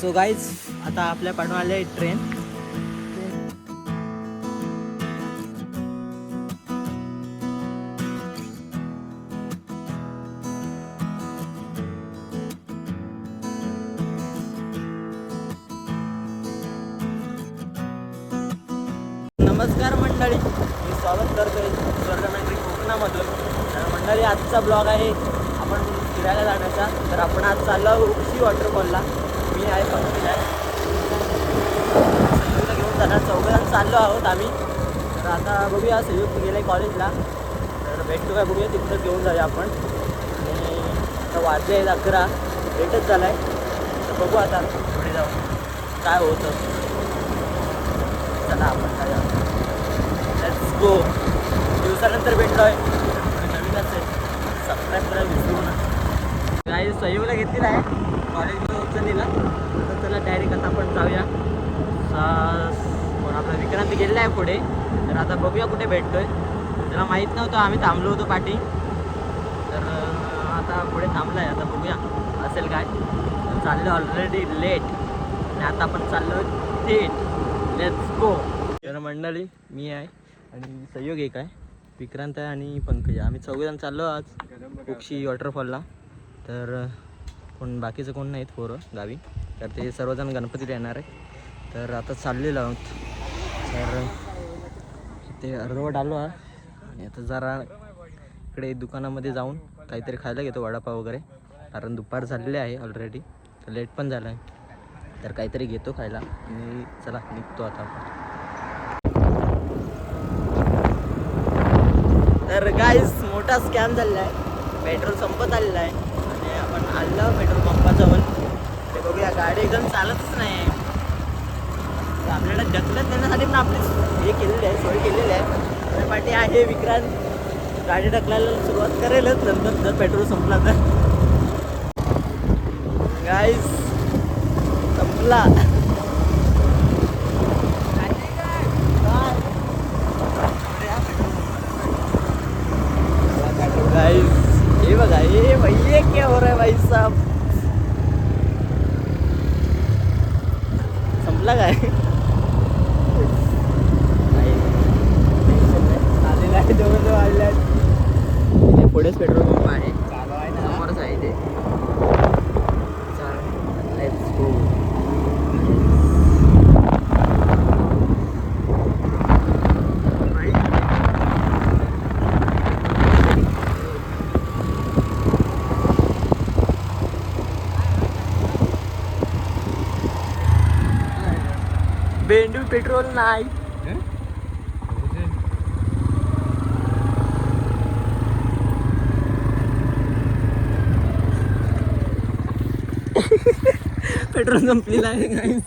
So guys आता आपल्या पाठून आले ट्रेन नमस्कार मंडळी मी स्वागत करतोय स्वर्गमंत्री कोकणामधून. तर मंडळी आजचा ब्लॉग आहे आपण फिरायला जाण्याचा. तर आपण आज चाललो आहोत उपशी वॉटरफॉलला मी आहे पंकज आहे संयुक्त घेऊन जाणार. चौघजण चाललो आहोत आम्ही. तर आता बघूया संयुक्त गेले कॉलेजला. तर भेटतो काय बघूया. तिकडं घेऊन जाऊया आपण. आणि आता वाजले आहेत अकरा. लेटच झाला आहे तर बघू आता पुढे जाऊ काय होतं. चला आपण काय लेट्स गो दिवसानंतर आहे नवीन असेल सबस्क्राईब करायला विसरू काही सहयोगला घेतलेला आहे. कॉलेजमध्ये उचललेला तर चला डायरेक्ट आता आपण जाऊया. कोण आपला विक्रांत गेलेला आहे पुढे. तर आता बघूया कुठे भेटतोय. त्याला माहीत नव्हतं आम्ही थांबलो होतो पाठी. तर आता पुढे थांबला आहे आता बघूया असेल काय. तर चाललो ऑलरेडी लेट आणि आता आपण चाललो थेट. लेट्स गो तर मंडळी मी आहे आणि सहयोग एक आहे. विक्रांत आहे आणि पंकज. आम्ही चौघेजण चाललो आज. उक्षी वॉटरफॉलला तर कोण बाकीचं कोण नाहीत पोरं गावी. तर ते सर्वजण गणपतीला येणार आहे तर आता चाललेलो आहोत. तर ते अर्धवट आलो आहे आणि आता जरा इकडे दुकानामध्ये जाऊन काहीतरी खायला घेतो वडापाव वगैरे. कारण दुपार झालेले आहे ऑलरेडी तर लेट पण झालं आहे. तर काहीतरी घेतो खायला. आणि चला निघतो आता आपण. तर गाईस मोठा स्कॅम झालेला आहे. पेट्रोल संपत आलेला आहे. आणलं पेट्रोल पंपा पेट्रोल पंपाजवळ ते बघूया गाडी एकदम चालतच नाही तर आपल्याला ढकलत देण्यासाठी पण आपली हे केलेली आहे सोय केलेली आहे. तर पाठी आहे विक्रांत. गाडी ढकलायला सुरुवात करेलच नंतर जर पेट्रोल संपला तर. गाईस संपला गाइस ये बघा ये भाई ये क्या हो रहा है भाई साहब संपला काय नाही. आलेला आहे जवळ आलेला आहे इथे पुढेच पेट्रोल पंप आहे समोरच आहे इथे लेट्स गो बेंडू पेट्रोल नाही. पेट्रोल संपलेला आहे.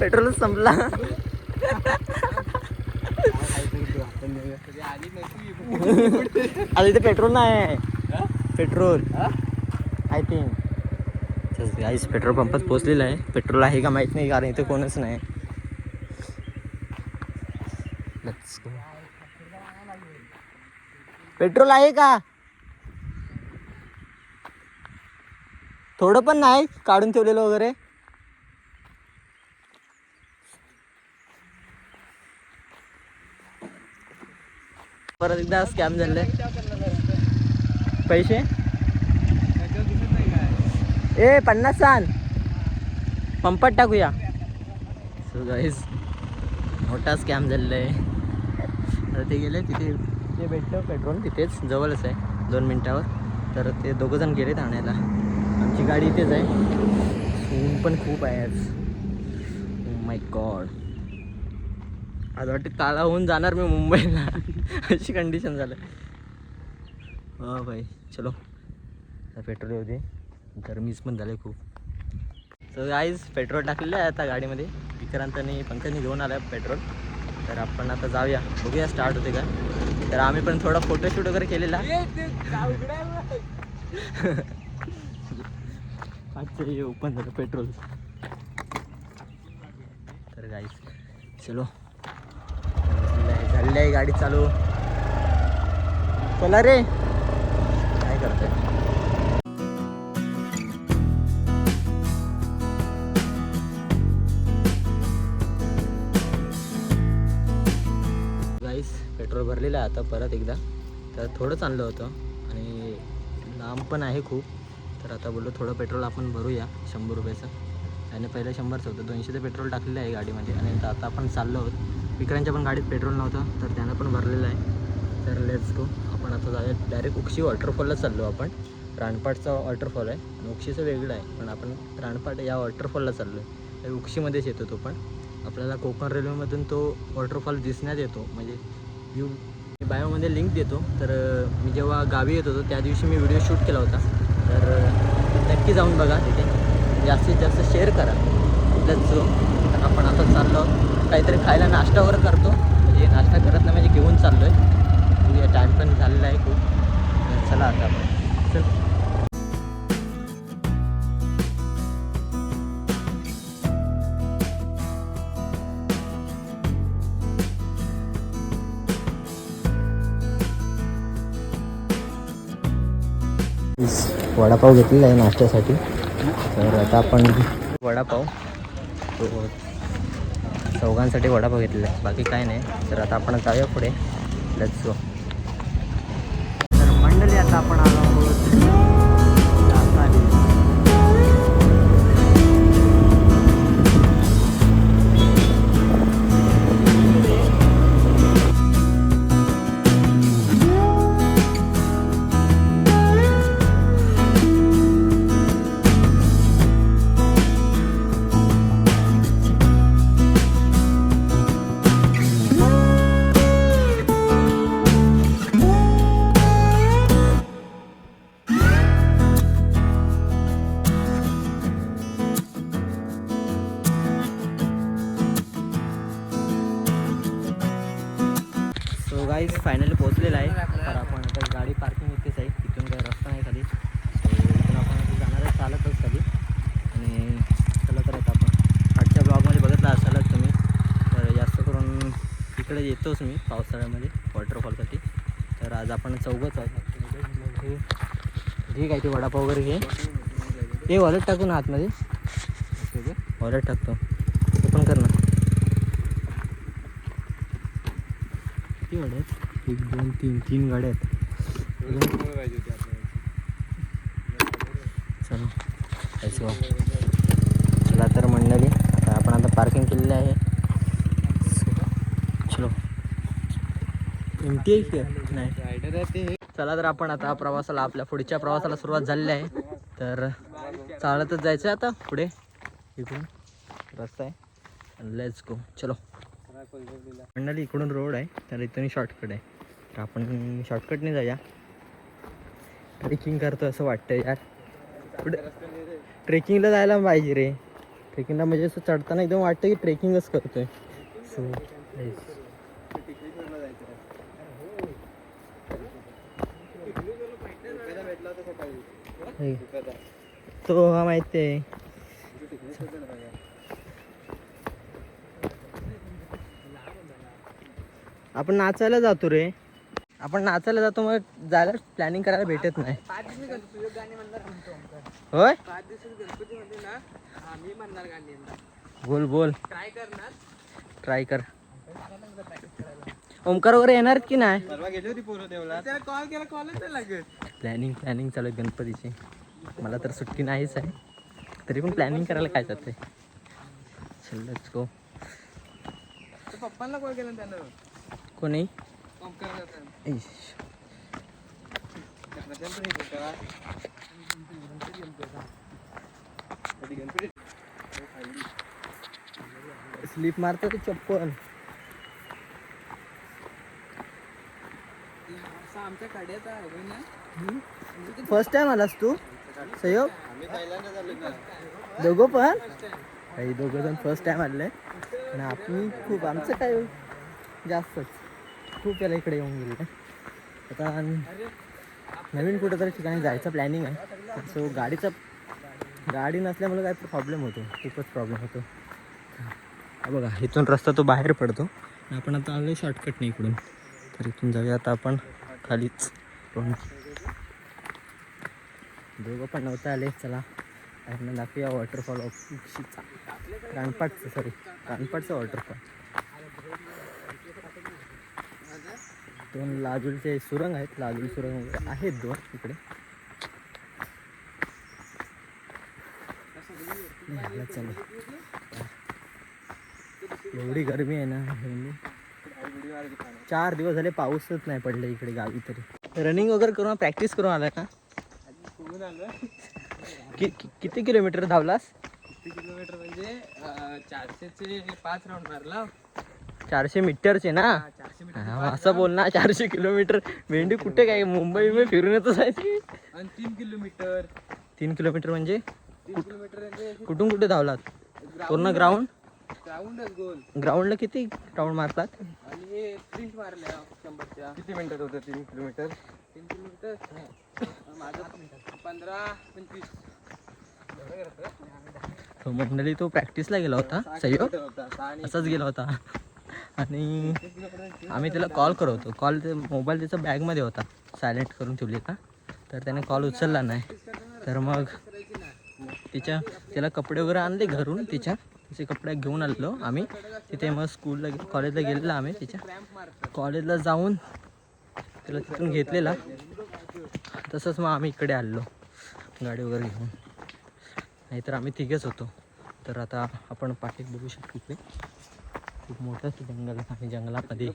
पेट्रोल संपला. आता इथे पेट्रोल नाही. आहे petrol. I think guys petrol पंपात पोहोचलेला आहे. पेट्रोल आहे का माहीत नाही कारण इथे कोणच नाही Let's go. पेट्रोल आहे का? थोडं पण नाही काढून ठेवलेलं वगैरे. परत एकदा स्कॅम झाले पैसे? ए पन्नास सांग. पंपात टाकूया. सो गाईज मोठा स्कॅम झालेला आहे. तर ते गेले तिथे. ते भेटतं पेट्रोल तिथेच जवळच आहे दोन मिनटावर. तर ते दोघं जण गेले ठाण्याला आमची गाडी इथेच आहे. ऊन पण खूप आहे आज. Oh माय गॉड आज वाटते काळा होऊन जाणार मी मुंबईला. अशी कंडिशन झालं. हा भाई चलो. पेट्रोल येऊ दे. गरमीच पण झाले खूप. तर आईज पेट्रोल टाकलेलं आहे आता गाडीमध्ये. विक्रांतने पंकजनी घेऊन आला पेट्रोल. तर आपण आता जाऊया. बघूया स्टार्ट होते का. तर आम्ही पण थोडा फोटोशूट वगैरे केलेला. आजचं ओपन झालं पेट्रोल तर गाईज चलो. झालेली आहे गाडी चालू. चला रे. काय करतोय? भरलेलं आहे आता परत एकदा. तर थोडं आणलं होतं आणि लांब पण आहे खूप. तर आता बोललो थोडं पेट्रोल आपण भरूया शंभर रुपयाचं. आणि पहिलं शंभरचं होतं. दोनशेचं पेट्रोल टाकलेलं आहे गाडीमध्ये. आणि आता आता आपण चाललो आहोत. विक्रांच्या पण गाडीत पेट्रोल नव्हतं तर त्यानं पण भरलेलं आहे. तर लेट्स गो आपण आता जाऊया. डायरेक्ट उक्षी वॉटरफॉलला चाललो आपण. रानपाटचा वॉटरफॉल आहे. आणि उक्षीचं वेगळं आहे. पण आपण राणपाट या वॉटरफॉलला चाललो आहे उक्षीमध्येच येतो तो पण. आपल्याला कोकण रेल्वेमधून तो वॉटरफॉल दिसण्यात येतो. म्हणजे मी बायोमध्ये लिंक देतो. तर मी जेव्हा गावी येत होतो त्या दिवशी मी व्हिडिओ शूट केला होता. तर नक्की जाऊन बघा तिथे जास्तीत जास्त शेअर करा. आपल्याच जो तर आपण आता चाललो काहीतरी खायला नाश्ता वगैरे करतो. म्हणजे नाश्ता करत नाही म्हणजे घेऊन चाललो आहे म्हणजे टाईम पण झालेला आहे खूप. चला आता आपण. चल. वडापाव घेतलेला आहे नाश्त्यासाठी. तर आता आपण वडापाव. तो चौघांसाठी वडापाव घेतलेला आहे. बाकी काय नाही. तर आता आपण जाऊया पुढे. लेट्स तर मंडळी आता आपण चौघच आहोत. हे ठीक आहे ते वडापाव वगैरे घे. ते वॉलेट टाकू ना आतमध्ये वॉलेट टाकतो. ते पण कर ना. किती गाड्या आहेत? एक दोन तीन तीन गाड्या आहेत. चलो. चला तर मंडळी आता आपण आता पार्किंग केलेलं आहे चलो एमटी आहे. की नाही. चला तर आपण आता प्रवासाला आपल्या पुढच्या प्रवासाला सुरुवात झालेली आहे. तर चालतच जायचं आहे आता पुढे. इकडून रस्ता आहे. लेट्स गो चलो. मंडळी इकडून रोड आहे तर इथून शॉर्टकट आहे. तर आपण शॉर्टकटने जाऊया. ट्रेकिंग करतो असं वाटतं यार. पुढे ट्रेकिंगला जायला पाहिजे रे. ट्रेकिंगला म्हणजे असं चढताना एकदम वाटतं की ट्रेकिंगच करतोय. सो तो हा माहिती आहे आपण नाचायला जातो रे। आपण नाचायला जातो मग जायला प्लॅनिंग करायला भेटत नाही। होय? बोल बोल। ट्राय कर. ओमकार वगैरे येणार की नाही? प्लॅनिंग प्लॅनिंग चालू आहे गणपतीची. मला तर सुट्टी नाहीच आहे. तरी पण प्लॅनिंग करायला काय जाते चलच गो पप्पांना कॉल केला त्यानं. कोणी. स्लिप मारतो ते चप्पल? आमच्या कड्यात आहे ना. फर्स्ट टाइम आलास तू? सहयोग? दोघं पण? काही दोघं जण फर्स्ट टाइम आले आणि आपण खूप आमचं काय जास्तच. खूप वेळा इकडे येऊन गेले आता नवीन कुठंतरी ठिकाणी जायचं प्लॅनिंग आहे. सो गाडीचा गाडी नसल्यामुळे काय प्रॉब्लेम होतो. खूपच प्रॉब्लेम होतो. बघा इथून रस्ता तो बाहेर पडतो. आपण आता आलो शॉर्टकट नाही इकडून. तर इथून जाऊया. आता आपण खालीच. पण दोघं पण नव्हतं आले चला. आपण दाखवूया वॉटरफॉल ऑफ उक्षीचा रानपाटचं सॉरी रानपाटचं वॉटरफॉल दोन लाजूलचे सुरंग आहेत. लाजूल सुरंग वगैरे आहेत दोन इकडे. नाही, एवढी गरमी आहे ना चार दिवस झाले पाऊसच नाही पडले इकडे गावी तरी. रनिंग वगैरे करून प्रॅक्टिस करून आला का? कि, कि- किती किलोमीटर धावलास? किती किलोमीटर म्हणजे चारशेचे पाच राऊंड मारला. चारशे मीटरचे ना? असं बोल ना चारशे किलोमीटर भेंडी कुठे काय मुंबई मुंबई फिरून येतच आहे आणि तीन किलोमीटर तीन म्हणजे? तीन किलोमीटर म्हणजे कुठून कुठे धावलात? पूर्ण ग्राउंड ग्राउंडच गोल ग्राउंडला किती राऊंड मारतात? आणि हे स्प्रिंट मारल्या शंभरच्या. किती मिनिटात होतं तीन किलोमीटर तीन किलोमीटर माझं पंधरा पंचवीस. तो मंडळी तो प्रॅक्टिसला गेला होता आणि असाच गेला होता. आणि आम्ही त्याला कॉल करत होतो. कॉल ते मोबाईल त्याचा बॅगमध्ये होता. सायलेंट करून ठेवलेला तर त्याने कॉल उचलला नाही. तर मग तिच्या त्याला कपडे वगैरे आणले घरून तिच्या. तिचे कपडे घेऊन आलेलो आम्ही. तिथे मग स्कूलला कॉलेजला गेलेला आम्ही तिच्या. कॉलेजला जाऊन तिला तिथून घेतलेला. तसंच मग आम्ही इकडे आलेलो गाडी वगैरे घेऊन. नाहीतर आम्ही तिघेच होतो. तर आता आपण पाठीत बघू शकतो इकडे. खूप मोठं असं जंगल आहे. आणि जंगलामध्ये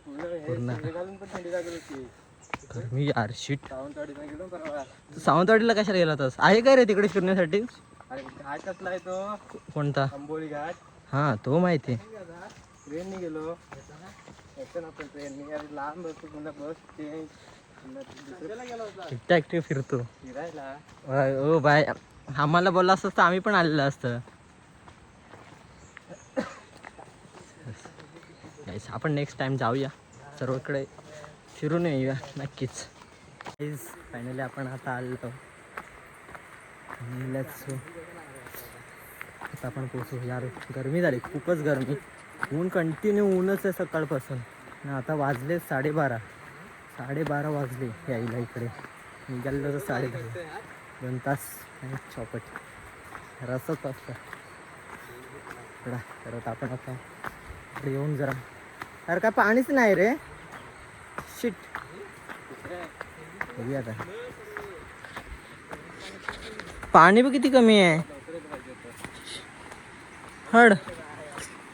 पूर्ण घालून गरमी सावंतवाडीला सावंतवाडीला कशाला गेला होतास? आहे काय रे तिकडे फिरण्यासाठी? अरे घाट कसला आहे तो? कोणता? आंबोली घाट. हां तो माहिती आहे. ट्रेनने गेलो यायचं ना आपण ट्रेनने अरे लांब बसतो पुन्हा बस चेंज पुन्हा दुसऱ्याला गेलो होता एकटा एकटे फिरतो. फिरायला. Oh bye. आम्हाला बोलला असतं तर आम्ही पण आलेलं असतं. Guys, आपण नेक्स्ट टाइम जाऊया. सर्वकडे फिरून येऊया नक्कीच. फायनली आपण आता आलो. आणि let's go. आता आपण पोचू यार गरमी झाली. खूपच गरमी. ऊन कंटिन्यू ऊनच आहे सकाळपासून. आता वाजले साडेबारा. साडेबारा वाजले यायला इकडे. निघालेलं तर साडे दोन तास आणि चौपट. रसच असतं. इकडा परत आपण आता इकडे येऊन जरा. अरे काय पाणीच नाही रे. शिट बघूया आता. पाणी बी किती कमी आहे? हड.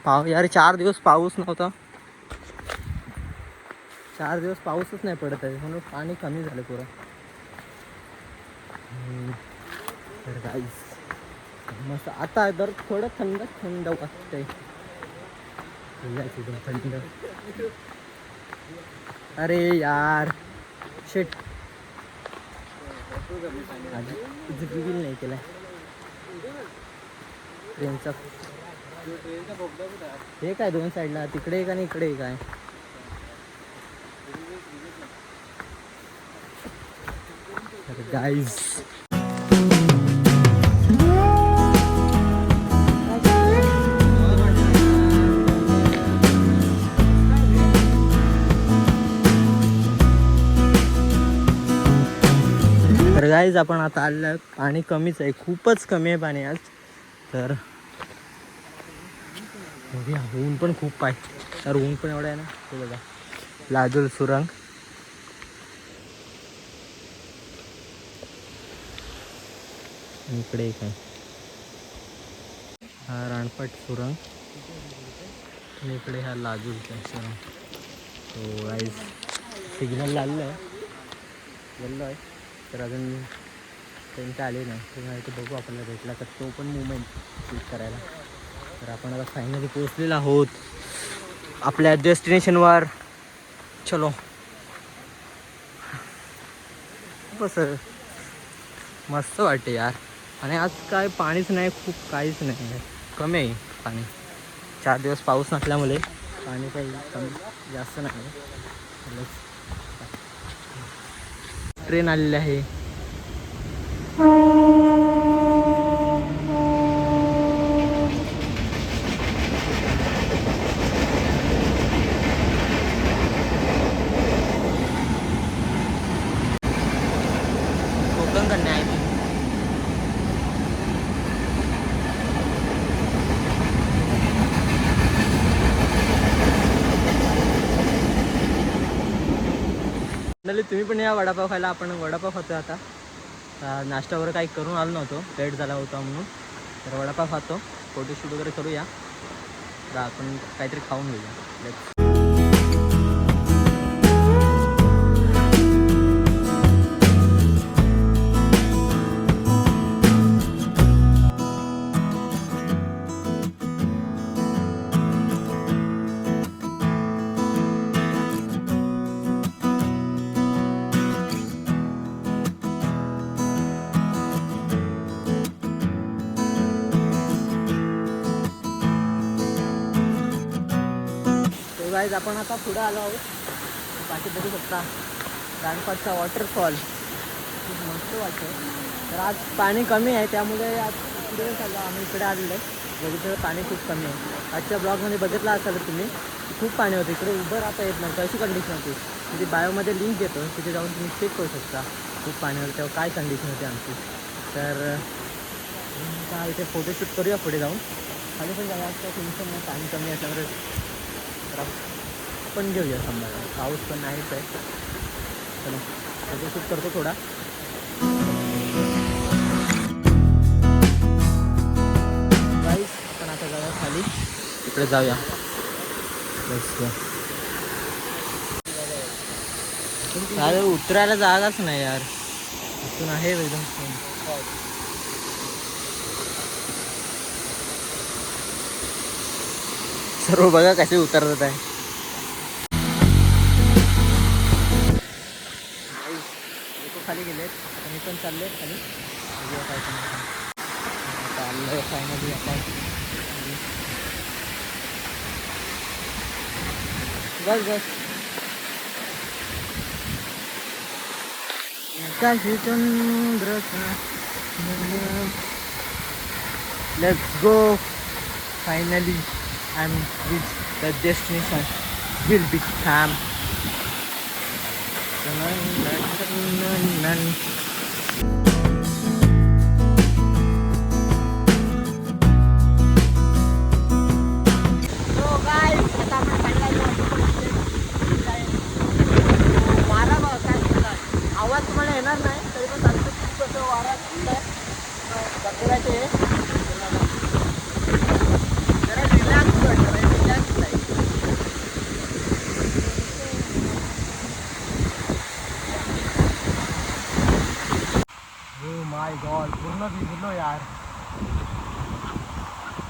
पाव यार चार दिवस पाऊस नव्हता. चार दिवस पाऊसच नाही पडत आहे. म्हणून पाणी कमी झालं पुरा. तर guys, मस्त. आता जर थोडं थंड थंड वाटतंय. थंड. अरे यार शेट आधी बिल नाही केलाय. ट्रेनचा हे काय दोन साईडला? तिकडे एक आणि इकडे एक आहे. गाईज तर गाईज आपण आता आलं पाणी कमीच आहे. खूपच कमी आहे पाणी आज. तर बघूया ऊन पण खूप आहे. तर ऊन पण एवढं आहे ना ते बघा. लाजूल सुरंग. इकडे एक आहे. हा राणपट सुरंग. आणि इकडे हा लाजूलचा सुरंग. तो गाईज सिग्नल लागलं आहे. गेलो आहे. तर अजून त्यांचं आले नाही. तर माहिती बघू आपल्याला भेटला तर तो पण मुवमेंट शूट करायला. तर आपण आता फायनली पोहोचलेलो आहोत. आपल्या डेस्टिनेशनवर चलो. बस मस्त वाटते यार. आणि आज काय पाणीच नाही खूप काहीच नाही. कमी आहे पाणी. चार दिवस पाऊस नसल्यामुळे पाणी काही कमी जास्त नाही. ट्रेन आलेली आहे कोकण कन्या आहे ती म्हणले तुम्ही पण या वडापाव खायला आपण वडापाव खातो आता. नाश्ता वगैरे काही करून आलो नव्हतो. लेट झाला होता म्हणून. तर वडापाव खातो. फोटोशूट वगैरे करूया. तर आपण काहीतरी खाऊन घेऊया. आलो आहोत. बाकी बघू शकता. रानपाटचा वॉटरफॉल खूप मस्त वाटतं तर आज पाणी कमी आहे त्यामुळे आज पुढे चाललो आम्ही इकडे आलेलो आहे. बघितलं पाणी खूप कमी आहे. आजच्या ब्लॉगमध्ये बघितलं असाल तुम्ही खूप पाणी होतं. इकडे उभं राहता येत नव्हतं अशी कंडिशन होती. तिथे बायोमध्ये लिंक देतो तिथे जाऊन तुम्ही चेक करू शकता. खूप पाणी होतं तेव्हा काय कंडिशन होती आमची. तर आता इथे फोटोशूट करूया पुढे जाऊन. खाली पण जाऊया काय टेन्शन नाही पाणी कमी असल्यामुळे. पण घेऊया समजा पाऊस पण नाहीच आहे चला फोटोशूट करतो थोडा. गाईस पण आता जाऊया खाली. इकडे जाऊया. अरे उतरायला जागाच नाही यार. इथून आहे एकदम सर्व बघा कसे उतरत आहे. गेलेत. आता मी पण चालले खाली. बघूया काय करणार. आता आलोय फायनली आता. बस बस. काही चंद्र let's go finally I am with the destination will be calm आवाज गॉड पूर्ण भिजलो यार.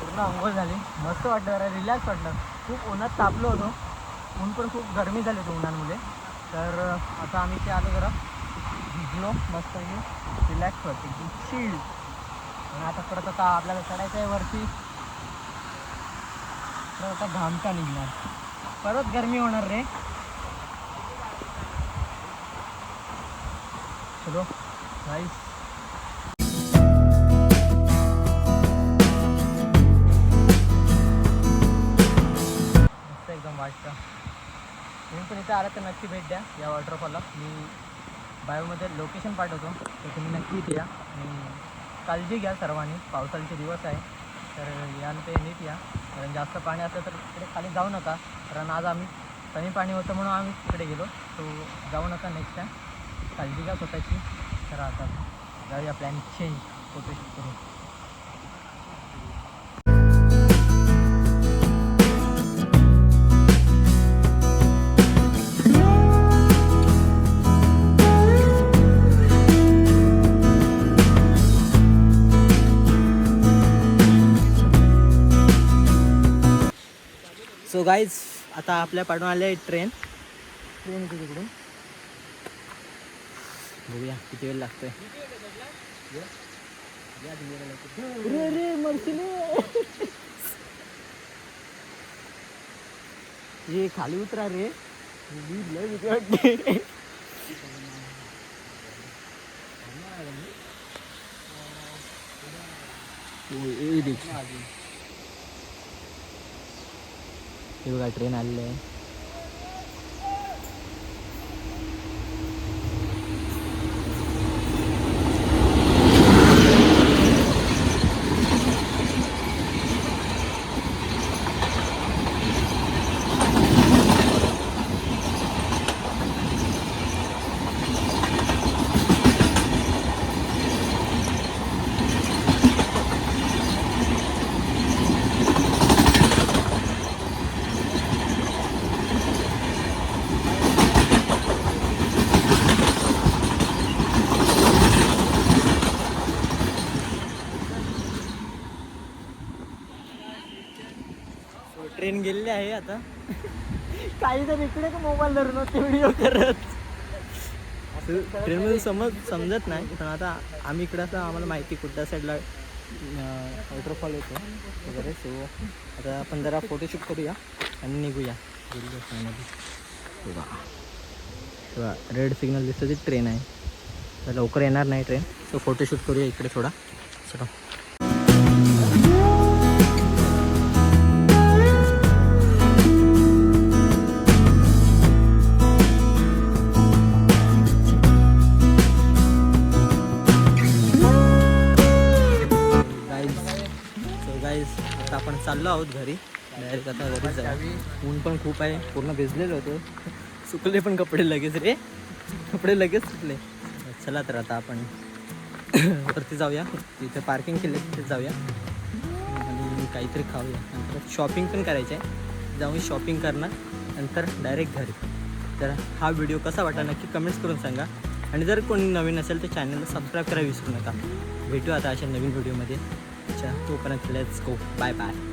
पूर्ण अंघोळ झाली. मस्त वाटलं जरा रिलॅक्स वाटलं. खूप उन्हात तापलो होतो. ऊन पण खूप गरमी झाली होती उन्हामुळे. तर आता आम्ही ते आलो जरा. भिजलो मस्त रिलॅक्स वाटते. एकदम चिल आणि आता परत आता आपल्याला चढायचं आहे वरती. तर आता घामटा निघणार. परत गरमी होणार रे. चलो. नाईस तुम्ही इथं आला तर नक्की भेट द्या या वॉटरफॉलला मी बायोमध्ये लोकेशन पाठवतो. तर तुम्ही नक्की इथे या. आणि काळजी घ्या सर्वांनी. पावसाळ्याचे दिवस आहे. तर यानंतर ते नीट या. कारण जास्त पाणी असलं तर तिकडे खाली जाऊ नका. कारण आज आम्ही कमी पाणी होतं म्हणून आम्ही तिकडे गेलो. तो जाऊ नका नेक्स्ट टाईम काळजी घ्या स्वतःची. तर आता जाऊया प्लॅन चेंज फोटोशूट करून. सो गाईज आता आपल्या पाठवून आले ट्रेन ट्रेन येते तिकडून. बघूया किती वेळ लागतोय. रे रे खाली उतरा रे. वाटते. देख. हे बघा ट्रेन आलेलं आहे. ट्रेन गेलेली आहे आता. काही तर इकडे का मोबाईल धरून व्हिडिओ करत. ट्रेनमध्ये समज समजत नाही पण आता आम्ही इकडं आता आम्हाला माहिती कुठल्या साईडला वॉटरफॉल येतो वगैरे. सो आता आपण जरा फोटोशूट करूया आणि निघूया. तेव्हा रेड सिग्नल दिसतो ती ट्रेन आहे. तर लवकर येणार नाही ट्रेन सो फोटोशूट करूया इकडे थोडा. चलो. चाललो आहोत घरी. डायरेक्ट आता घरी जाऊ. ऊन पण खूप आहे. पूर्ण भिजलेलो होतो. सुकले पण कपडे लगेच रे. कपडे लगेच सुकले. चला तर आता आपण वरती जाऊया. तिथे पार्किंग केले तिथे जाऊया. आणि काहीतरी खाऊया. नंतर शॉपिंग पण करायची आहे. जाऊन शॉपिंग करणार. नंतर डायरेक्ट घरी. तर हा व्हिडिओ कसा वाटला नक्की कमेंट्स करून सांगा. आणि जर कोणी नवीन असेल तर चॅनलला सबस्क्राईब करायला विसरू नका. भेटू आता अशा नवीन व्हिडिओमध्ये अच्छा तोपर्यंत लेट्स गो बाय बाय